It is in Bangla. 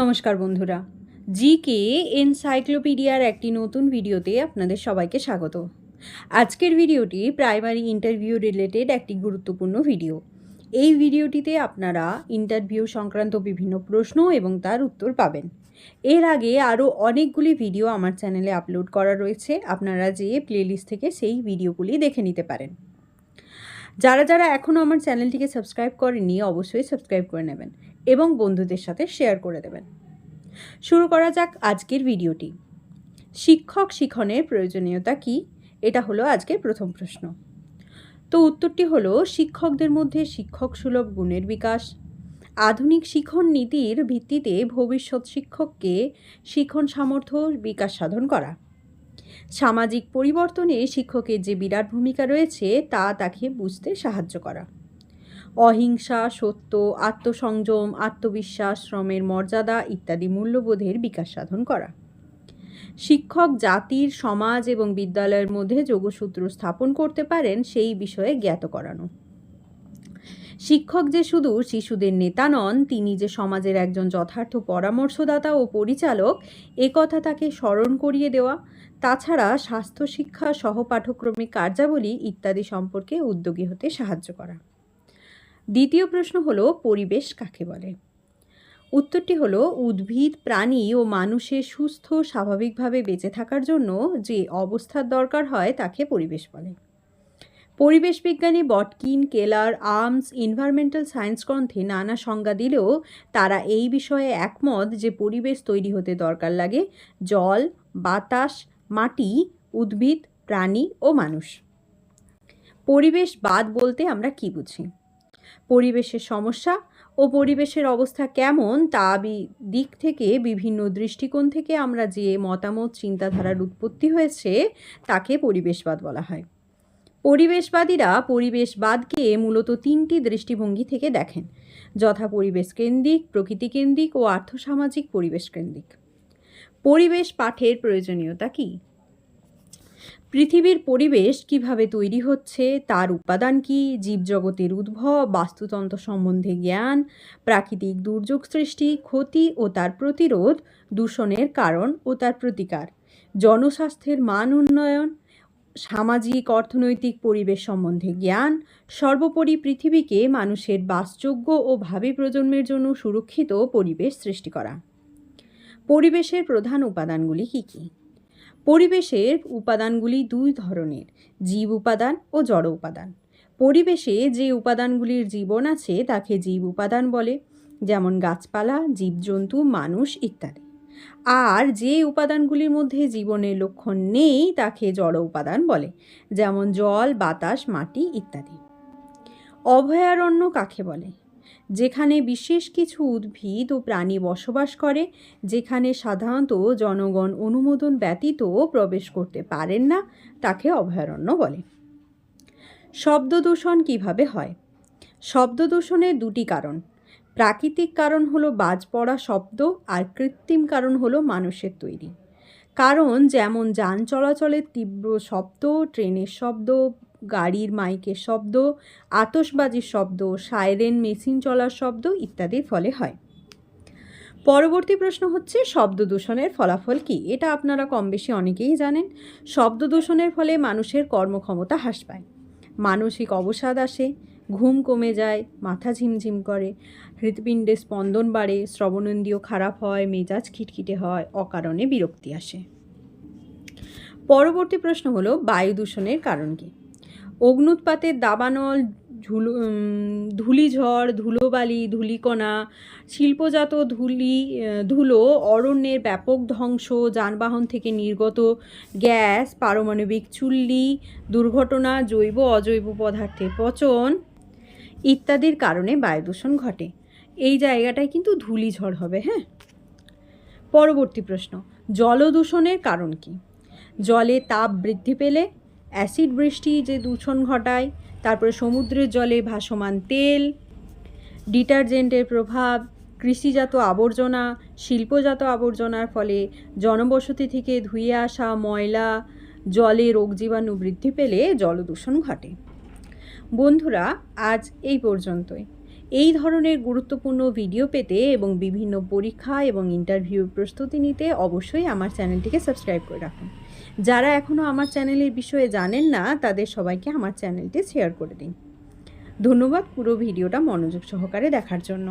নমস্কার বন্ধুরা। জিকে এনসাইক্লোপিডিয়ার একটি নতুন ভিডিওতে আপনাদের সবাইকে স্বাগত। আজকের ভিডিওটি প্রাইমারি ইন্টারভিউ রিলেটেড একটি গুরুত্বপূর্ণ ভিডিও। এই ভিডিওটিতে আপনারা ইন্টারভিউ সংক্রান্ত বিভিন্ন প্রশ্ন এবং তার উত্তর পাবেন। এর আগে আরও অনেকগুলি ভিডিও আমার চ্যানেলে আপলোড করা রয়েছে। আপনারা যেয়ে প্লেলিস্ট থেকে সেই ভিডিওগুলি দেখে নিতে পারেন। যারা যারা এখনও আমার চ্যানেলটিকে সাবস্ক্রাইব করেনি অবশ্যই সাবস্ক্রাইব করে নেবেন। এবং বন্ধুদের সাথে শেয়ার করে দেবেন। শুরু করা যাক আজকের ভিডিওটি শিক্ষক শিখনের প্রয়োজনীয়তা কি? এটা হলো আজকের প্রথম প্রশ্ন। তো উত্তরটি হলো, শিক্ষকদের মধ্যে শিক্ষক সুলভ গুণের বিকাশ। আধুনিক শিখন নীতির ভিত্তিতে ভবিষ্যৎ শিক্ষককে শিখন সামর্থ্য বিকাশ সাধন করা। সামাজিক পরিবর্তনে শিক্ষকের যে বিরাট ভূমিকা রয়েছে, তা তাকে বুঝতে সাহায্য করা। অহিংসা, সত্য, আত্মসংযম, আত্মবিশ্বাস, শ্রমের মর্যাদা ইত্যাদি মূল্যবোধের বিকাশ সাধন করা। শিক্ষক জাতির সমাজ এবং বিদ্যালয়ের মধ্যে যোগসূত্র স্থাপন করতে পারেন সেই বিষয়ে জ্ঞাত করানো। শিক্ষক যে শুধু শিশুদের নেতা নন, তিনি যে সমাজের একজন যথার্থ পরামর্শদাতা ও পরিচালক একথা তাকে স্মরণ করিয়ে দেওয়া, তাছাড়া স্বাস্থ্য শিক্ষা সহ পাঠ্যক্রমিক কার্যাবলী ইত্যাদি সম্পর্কে উদ্যোগী হতে সাহায্য করা। দ্বিতীয় প্রশ্ন হলো, পরিবেশ কাকে বলে? উত্তরটি হলো, উদ্ভিদ, প্রাণী ও মানুষের সুস্থ, স্বাভাবিকভাবে বেঁচে থাকার জন্য যে অবস্থার দরকার হয় তাকে পরিবেশ বলে। পরিবেশ বিজ্ঞানী বটকিন, কেলার, আর্মস ইনভায়রনমেন্টাল সায়েন্স গ্রন্থে নানা সংজ্ঞা দিলেও তারা এই বিষয়ে একমত যে পরিবেশ তৈরি হতে দরকার লাগে জল, বাতাস, মাটি, উদ্ভিদ, প্রাণী ও মানুষ। পরিবেশ বাদ বলতে আমরা কি বুঝি? পরিবেশের সমস্যা ও পরিবেশের অবস্থা কেমন তা দিক থেকে, বিভিন্ন দৃষ্টিকোণ থেকে আমরা যে মতামত, চিন্তাধারার উৎপত্তি হয়েছে তাকে পরিবেশবাদ বলা হয়। পরিবেশবাদীরা পরিবেশবাদকে মূলত তিনটি দৃষ্টিভঙ্গি থেকে দেখেন, যথা পরিবেশ কেন্দ্রিক, প্রকৃতি কেন্দ্রিক ও আর্থসামাজিক পরিবেশ কেন্দ্রিক। পরিবেশ পাঠের প্রয়োজনীয়তা কী? পৃথিবীর পরিবেশ কীভাবে তৈরি হচ্ছে, তার উপাদান কি, জীবজগতের উদ্ভব, বাস্তুতন্ত্র সম্বন্ধে জ্ঞান, প্রাকৃতিক দুর্যোগ সৃষ্টি, ক্ষতি ও তার প্রতিরোধ, দূষণের কারণ ও তার প্রতিকার, জনস্বাস্থ্যের মান উন্নয়ন, সামাজিক অর্থনৈতিক পরিবেশ সম্বন্ধে জ্ঞান, সর্বোপরি পৃথিবীকে মানুষের বাসযোগ্য ও ভাবি প্রজন্মের জন্য সুরক্ষিত পরিবেশ সৃষ্টি করা। পরিবেশের প্রধান উপাদানগুলি কী কী? পরিবেশের উপাদানগুলি দুই ধরনের, জীব উপাদান ও জড় উপাদান। পরিবেশে যে উপাদানগুলির জীবন আছে, তাকে জীব উপাদান বলে, যেমন গাছপালা, জীবজন্তু, মানুষ ইত্যাদি। আর যে উপাদানগুলির মধ্যে জীবনের লক্ষণ নেই, তাকে জড় উপাদান বলে, যেমন জল, বাতাস, মাটি ইত্যাদি। অভয়ারণ্য কাকে বলে? যেখানে বিশেষ কিছু উদ্ভিদ ও প্রাণী বসবাস করে, যেখানে সাধারণত জনগণ অনুমোদন ব্যতীত প্রবেশ করতে পারেন না, তাকে অভয়ারণ্য বলে। শব্দ দূষণ কীভাবে হয়? শব্দ দূষণের দুটি কারণ। প্রাকৃতিক কারণ হলো বাজ পড়া শব্দ আর কৃত্রিম কারণ হলো মানুষের তৈরি। কারণ যেমন যান চলাচলের তীব্র শব্দ, ট্রেনের শব্দ গাড়ির মাইকের শব্দ আতসবাজির শব্দ, সাইরেন মেশিন চলার শব্দ ইত্যাদির ফলে হয়। পরবর্তী প্রশ্ন হচ্ছে, শব্দ দূষণের ফলাফল কি? এটা আপনারা কম বেশি অনেকেই জানেন। শব্দ দূষণের ফলে মানুষের কর্মক্ষমতা হ্রাস পায়। মানসিক অবসাদ আসে, ঘুম কমে যায়, মাথা ঝিমঝিম করে, হৃৎপিণ্ডে স্পন্দন বাড়ে, শ্রবণেন্দ্রিয় খারাপ হয়, মেজাজ খিটখিটে হয়, অকারণে বিরক্তি আসে। পরবর্তী প্রশ্ন হলো, বায়ু দূষণের কারণ কী? অগ্নুৎপাতের দাবানল ঝুলো ধুলিঝড়, ধুলোবালি, ধুলিকণা, শিল্পজাত ধুলি ধুলো অরণ্যের ব্যাপক ধ্বংস, যানবাহন থেকে নির্গত গ্যাস, পারমাণবিক চুল্লি, দুর্ঘটনা, জৈব, অজৈব পদার্থের পচন ইত্যাদির কারণে বায়ু দূষণ ঘটে। এই জায়গাটায় কিন্তু ধুলিঝড় হবে হ্যাঁ? পরবর্তী প্রশ্ন, জলদূষণের কারণ কি? জলে তাপ বৃদ্ধি পেলে অ্যাসিড বৃষ্টি যে দূষণ ঘটায়, তারপরে সমুদ্রের জলে ভাসমান তেল, ডিটারজেন্টের প্রভাব, কৃষিজাত আবর্জনা, শিল্পজাত আবর্জনার ফলে জনবসতি থেকে ধুয়ে আসা ময়লা, জলে রোগ জীবাণু বৃদ্ধি পেলে জলদূষণ ঘটে। বন্ধুরা, আজ এই পর্যন্তই। এই ধরনের গুরুত্বপূর্ণ ভিডিও পেতে এবং বিভিন্ন পরীক্ষা এবং ইন্টারভিউর প্রস্তুতি নিতে অবশ্যই আমার চ্যানেলটিকে সাবস্ক্রাইব করে রাখুন। যারা এখনও আমার চ্যানেলের বিষয়ে জানেন না, তাদের সবাইকে আমার চ্যানেলটি শেয়ার করে দিন। ধন্যবাদ পুরো ভিডিওটা মনোযোগ সহকারে দেখার জন্য।